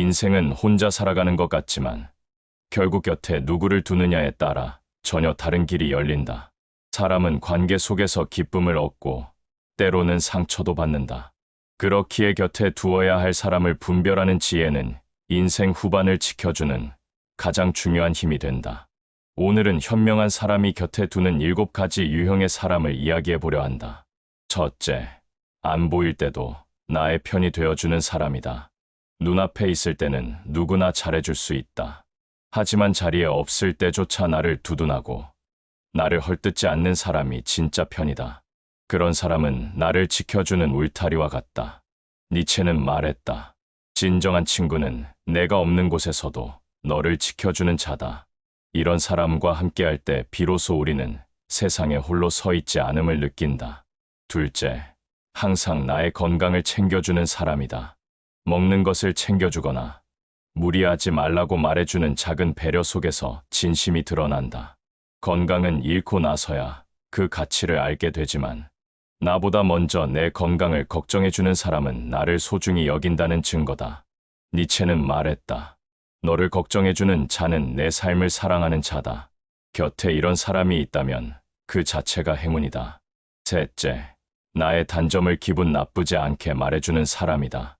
인생은 혼자 살아가는 것 같지만 결국 곁에 누구를 두느냐에 따라 전혀 다른 길이 열린다. 사람은 관계 속에서 기쁨을 얻고 때로는 상처도 받는다. 그렇기에 곁에 두어야 할 사람을 분별하는 지혜는 인생 후반을 지켜주는 가장 중요한 힘이 된다. 오늘은 현명한 사람이 곁에 두는 일곱 가지 유형의 사람을 이야기해 보려 한다. 첫째, 안 보일 때도 나의 편이 되어주는 사람이다. 눈앞에 있을 때는 누구나 잘해줄 수 있다. 하지만 자리에 없을 때조차 나를 두둔하고 나를 헐뜯지 않는 사람이 진짜 편이다. 그런 사람은 나를 지켜주는 울타리와 같다. 니체는 말했다. 진정한 친구는 내가 없는 곳에서도 너를 지켜주는 자다. 이런 사람과 함께할 때 비로소 우리는 세상에 홀로 서 있지 않음을 느낀다. 둘째, 항상 나의 건강을 챙겨주는 사람이다. 먹는 것을 챙겨주거나 무리하지 말라고 말해주는 작은 배려 속에서 진심이 드러난다. 건강은 잃고 나서야 그 가치를 알게 되지만 나보다 먼저 내 건강을 걱정해주는 사람은 나를 소중히 여긴다는 증거다. 니체는 말했다. 너를 걱정해주는 자는 내 삶을 사랑하는 자다. 곁에 이런 사람이 있다면 그 자체가 행운이다. 셋째, 나의 단점을 기분 나쁘지 않게 말해주는 사람이다.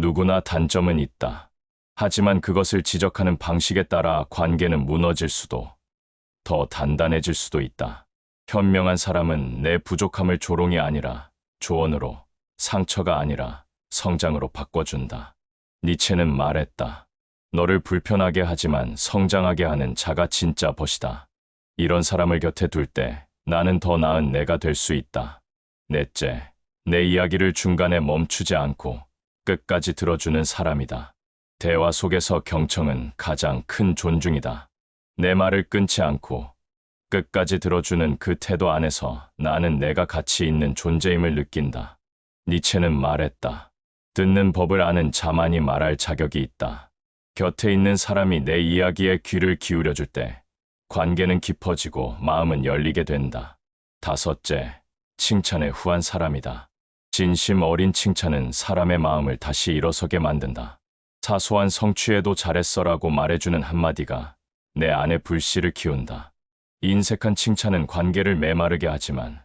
누구나 단점은 있다. 하지만 그것을 지적하는 방식에 따라 관계는 무너질 수도, 더 단단해질 수도 있다. 현명한 사람은 내 부족함을 조롱이 아니라 조언으로, 상처가 아니라 성장으로 바꿔준다. 니체는 말했다. 너를 불편하게 하지만 성장하게 하는 자가 진짜 벗이다. 이런 사람을 곁에 둘 때 나는 더 나은 내가 될 수 있다. 넷째, 내 이야기를 중간에 멈추지 않고 끝까지 들어주는 사람이다. 대화 속에서 경청은 가장 큰 존중이다. 내 말을 끊지 않고 끝까지 들어주는 그 태도 안에서 나는 내가 가치 있는 존재임을 느낀다. 니체는 말했다. 듣는 법을 아는 자만이 말할 자격이 있다. 곁에 있는 사람이 내 이야기에 귀를 기울여 줄 때 관계는 깊어지고 마음은 열리게 된다. 다섯째, 칭찬에 후한 사람이다. 진심 어린 칭찬은 사람의 마음을 다시 일어서게 만든다. 사소한 성취에도 잘했어라고 말해주는 한마디가 내 안에 불씨를 키운다. 인색한 칭찬은 관계를 메마르게 하지만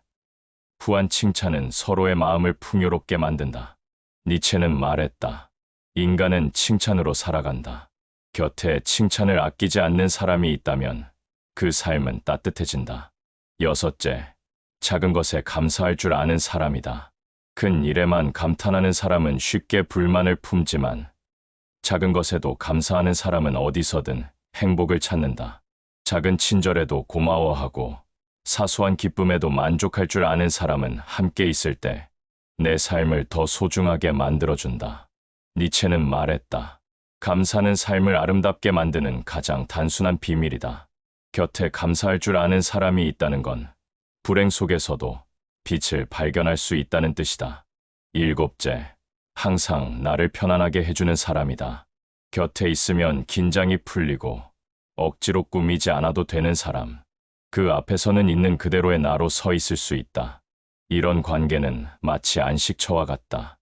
후한 칭찬은 서로의 마음을 풍요롭게 만든다. 니체는 말했다. 인간은 칭찬으로 살아간다. 곁에 칭찬을 아끼지 않는 사람이 있다면 그 삶은 따뜻해진다. 여섯째, 작은 것에 감사할 줄 아는 사람이다. 큰 일에만 감탄하는 사람은 쉽게 불만을 품지만 작은 것에도 감사하는 사람은 어디서든 행복을 찾는다. 작은 친절에도 고마워하고 사소한 기쁨에도 만족할 줄 아는 사람은 함께 있을 때 내 삶을 더 소중하게 만들어준다. 니체는 말했다. 감사는 삶을 아름답게 만드는 가장 단순한 비밀이다. 곁에 감사할 줄 아는 사람이 있다는 건 불행 속에서도 빛을 발견할 수 있다는 뜻이다. 일곱째, 항상 나를 편안하게 해주는 사람이다. 곁에 있으면 긴장이 풀리고 억지로 꾸미지 않아도 되는 사람. 그 앞에서는 있는 그대로의 나로 서 있을 수 있다. 이런 관계는 마치 안식처와 같다.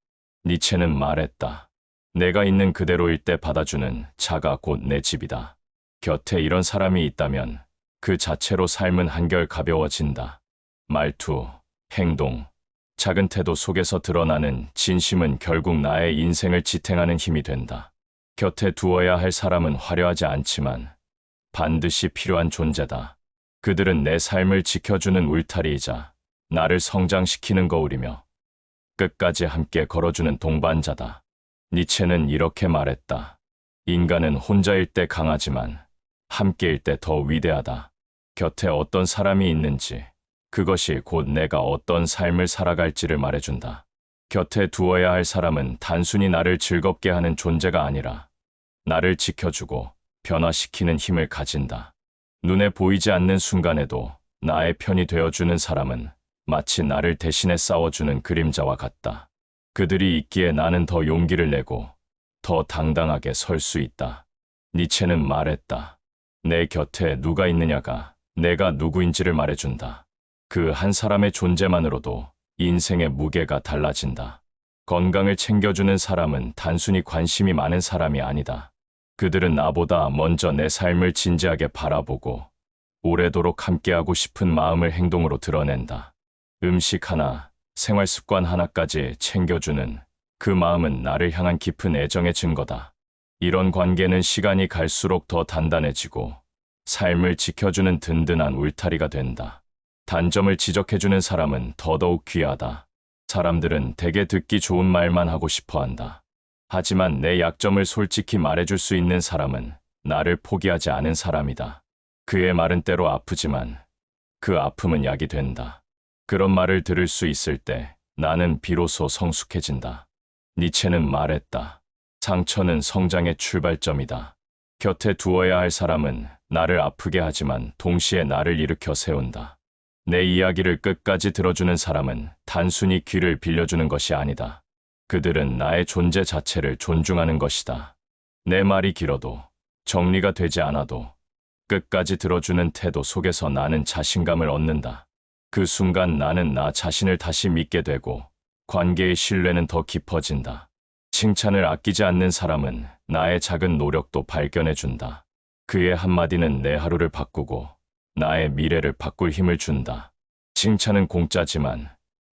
니체는 말했다. 내가 있는 그대로일 때 받아주는 자가 곧 내 집이다. 곁에 이런 사람이 있다면 그 자체로 삶은 한결 가벼워진다. 말투, 행동, 작은 태도 속에서 드러나는 진심은 결국 나의 인생을 지탱하는 힘이 된다. 곁에 두어야 할 사람은 화려하지 않지만 반드시 필요한 존재다. 그들은 내 삶을 지켜주는 울타리이자 나를 성장시키는 거울이며 끝까지 함께 걸어주는 동반자다. 니체는 이렇게 말했다. 인간은 혼자일 때 강하지만 함께일 때 더 위대하다. 곁에 어떤 사람이 있는지 그것이 곧 내가 어떤 삶을 살아갈지를 말해준다. 곁에 두어야 할 사람은 단순히 나를 즐겁게 하는 존재가 아니라 나를 지켜주고 변화시키는 힘을 가진다. 눈에 보이지 않는 순간에도 나의 편이 되어주는 사람은 마치 나를 대신해 싸워주는 그림자와 같다. 그들이 있기에 나는 더 용기를 내고 더 당당하게 설 수 있다. 니체는 말했다. 내 곁에 누가 있느냐가 내가 누구인지를 말해준다. 그 한 사람의 존재만으로도 인생의 무게가 달라진다. 건강을 챙겨주는 사람은 단순히 관심이 많은 사람이 아니다. 그들은 나보다 먼저 내 삶을 진지하게 바라보고 오래도록 함께하고 싶은 마음을 행동으로 드러낸다. 음식 하나, 생활 습관 하나까지 챙겨주는 그 마음은 나를 향한 깊은 애정의 증거다. 이런 관계는 시간이 갈수록 더 단단해지고 삶을 지켜주는 든든한 울타리가 된다. 단점을 지적해주는 사람은 더더욱 귀하다. 사람들은 대개 듣기 좋은 말만 하고 싶어 한다. 하지만 내 약점을 솔직히 말해줄 수 있는 사람은 나를 포기하지 않은 사람이다. 그의 말은 때로 아프지만 그 아픔은 약이 된다. 그런 말을 들을 수 있을 때 나는 비로소 성숙해진다. 니체는 말했다. 상처는 성장의 출발점이다. 곁에 두어야 할 사람은 나를 아프게 하지만 동시에 나를 일으켜 세운다. 내 이야기를 끝까지 들어주는 사람은 단순히 귀를 빌려주는 것이 아니다. 그들은 나의 존재 자체를 존중하는 것이다. 내 말이 길어도 정리가 되지 않아도 끝까지 들어주는 태도 속에서 나는 자신감을 얻는다. 그 순간 나는 나 자신을 다시 믿게 되고 관계의 신뢰는 더 깊어진다. 칭찬을 아끼지 않는 사람은 나의 작은 노력도 발견해준다. 그의 한마디는 내 하루를 바꾸고 나의 미래를 바꿀 힘을 준다. 칭찬은 공짜지만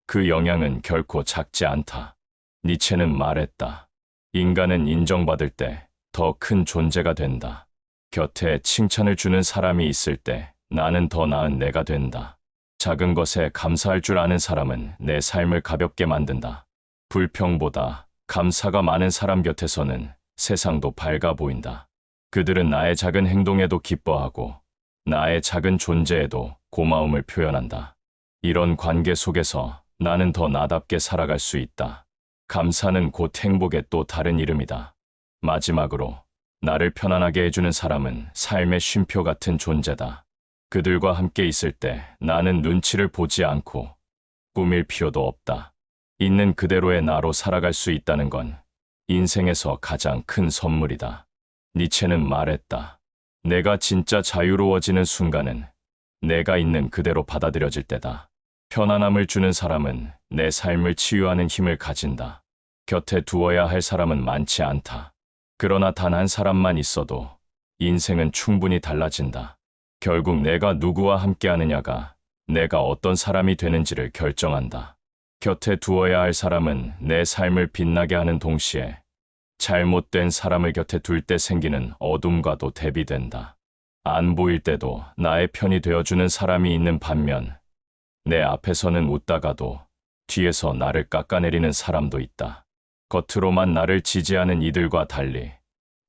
그 영향은 결코 작지 않다. 니체는 말했다. 인간은 인정받을 때 더 큰 존재가 된다. 곁에 칭찬을 주는 사람이 있을 때 나는 더 나은 내가 된다. 작은 것에 감사할 줄 아는 사람은 내 삶을 가볍게 만든다. 불평보다 감사가 많은 사람 곁에서는 세상도 밝아 보인다. 그들은 나의 작은 행동에도 기뻐하고 나의 작은 존재에도 고마움을 표현한다. 이런 관계 속에서 나는 더 나답게 살아갈 수 있다. 감사는 곧 행복의 또 다른 이름이다. 마지막으로 나를 편안하게 해주는 사람은 삶의 쉼표 같은 존재다. 그들과 함께 있을 때 나는 눈치를 보지 않고 꾸밀 필요도 없다. 있는 그대로의 나로 살아갈 수 있다는 건 인생에서 가장 큰 선물이다. 니체는 말했다. 내가 진짜 자유로워지는 순간은 내가 있는 그대로 받아들여질 때다. 편안함을 주는 사람은 내 삶을 치유하는 힘을 가진다. 곁에 두어야 할 사람은 많지 않다. 그러나 단 한 사람만 있어도 인생은 충분히 달라진다. 결국 내가 누구와 함께 하느냐가 내가 어떤 사람이 되는지를 결정한다. 곁에 두어야 할 사람은 내 삶을 빛나게 하는 동시에 잘못된 사람을 곁에 둘 때 생기는 어둠과도 대비된다. 안 보일 때도 나의 편이 되어주는 사람이 있는 반면 내 앞에서는 웃다가도 뒤에서 나를 깎아내리는 사람도 있다. 겉으로만 나를 지지하는 이들과 달리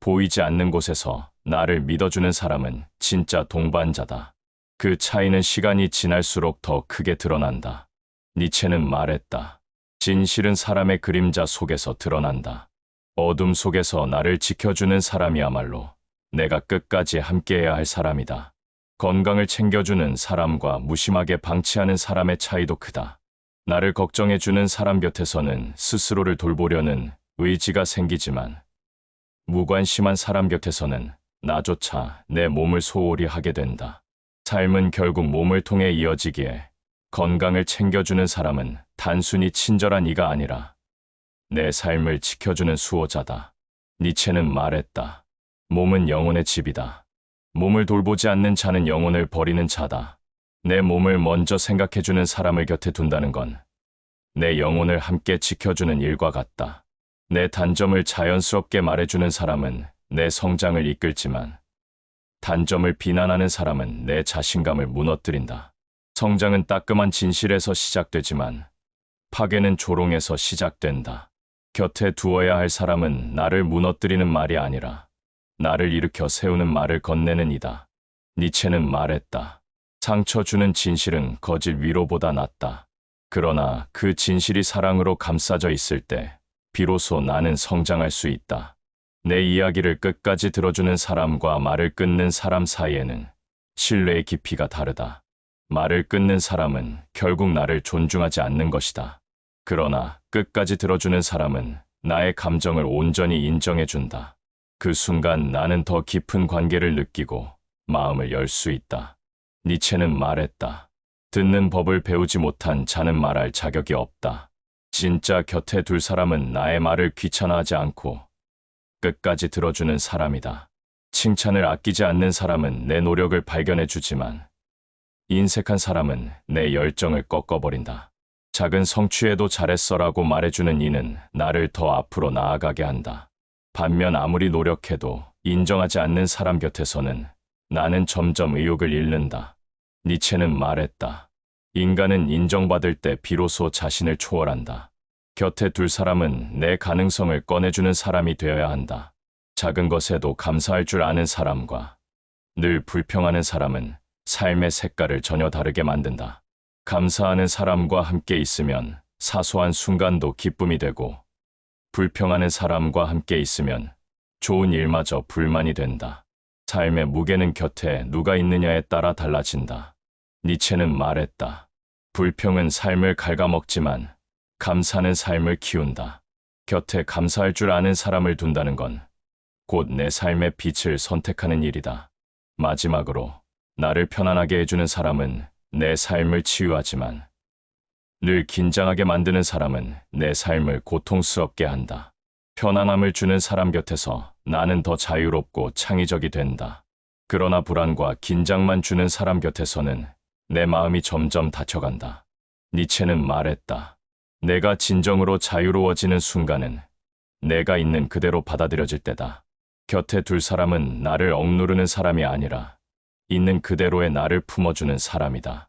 보이지 않는 곳에서 나를 믿어주는 사람은 진짜 동반자다. 그 차이는 시간이 지날수록 더 크게 드러난다. 니체는 말했다. 진실은 사람의 그림자 속에서 드러난다. 어둠 속에서 나를 지켜주는 사람이야말로 내가 끝까지 함께해야 할 사람이다. 건강을 챙겨주는 사람과 무심하게 방치하는 사람의 차이도 크다. 나를 걱정해주는 사람 곁에서는 스스로를 돌보려는 의지가 생기지만 무관심한 사람 곁에서는 나조차 내 몸을 소홀히 하게 된다. 삶은 결국 몸을 통해 이어지기에 건강을 챙겨주는 사람은 단순히 친절한 이가 아니라 내 삶을 지켜주는 수호자다. 니체는 말했다. 몸은 영혼의 집이다. 몸을 돌보지 않는 자는 영혼을 버리는 자다. 내 몸을 먼저 생각해주는 사람을 곁에 둔다는 건 내 영혼을 함께 지켜주는 일과 같다. 내 단점을 자연스럽게 말해주는 사람은 내 성장을 이끌지만 단점을 비난하는 사람은 내 자신감을 무너뜨린다. 성장은 따끔한 진실에서 시작되지만 파괴는 조롱에서 시작된다. 곁에 두어야 할 사람은 나를 무너뜨리는 말이 아니라 나를 일으켜 세우는 말을 건네는 이다. 니체는 말했다. 상처 주는 진실은 거짓 위로보다 낫다. 그러나 그 진실이 사랑으로 감싸져 있을 때 비로소 나는 성장할 수 있다. 내 이야기를 끝까지 들어주는 사람과 말을 끊는 사람 사이에는 신뢰의 깊이가 다르다. 말을 끊는 사람은 결국 나를 존중하지 않는 것이다. 그러나 끝까지 들어주는 사람은 나의 감정을 온전히 인정해준다. 그 순간 나는 더 깊은 관계를 느끼고 마음을 열 수 있다. 니체는 말했다. 듣는 법을 배우지 못한 자는 말할 자격이 없다. 진짜 곁에 둘 사람은 나의 말을 귀찮아하지 않고 끝까지 들어주는 사람이다. 칭찬을 아끼지 않는 사람은 내 노력을 발견해 주지만 인색한 사람은 내 열정을 꺾어버린다. 작은 성취에도 잘했어라고 말해주는 이는 나를 더 앞으로 나아가게 한다. 반면 아무리 노력해도 인정하지 않는 사람 곁에서는 나는 점점 의욕을 잃는다. 니체는 말했다. 인간은 인정받을 때 비로소 자신을 초월한다. 곁에 둘 사람은 내 가능성을 꺼내주는 사람이 되어야 한다. 작은 것에도 감사할 줄 아는 사람과 늘 불평하는 사람은 삶의 색깔을 전혀 다르게 만든다. 감사하는 사람과 함께 있으면 사소한 순간도 기쁨이 되고 불평하는 사람과 함께 있으면 좋은 일마저 불만이 된다. 삶의 무게는 곁에 누가 있느냐에 따라 달라진다. 니체는 말했다. 불평은 삶을 갉아먹지만 감사는 삶을 키운다. 곁에 감사할 줄 아는 사람을 둔다는 건 곧 내 삶의 빛을 선택하는 일이다. 마지막으로 나를 편안하게 해주는 사람은 내 삶을 치유하지만 늘 긴장하게 만드는 사람은 내 삶을 고통스럽게 한다. 편안함을 주는 사람 곁에서 나는 더 자유롭고 창의적이 된다. 그러나 불안과 긴장만 주는 사람 곁에서는 내 마음이 점점 다쳐간다. 니체는 말했다. 내가 진정으로 자유로워지는 순간은 내가 있는 그대로 받아들여질 때다. 곁에 둘 사람은 나를 억누르는 사람이 아니라 있는 그대로의 나를 품어주는 사람이다.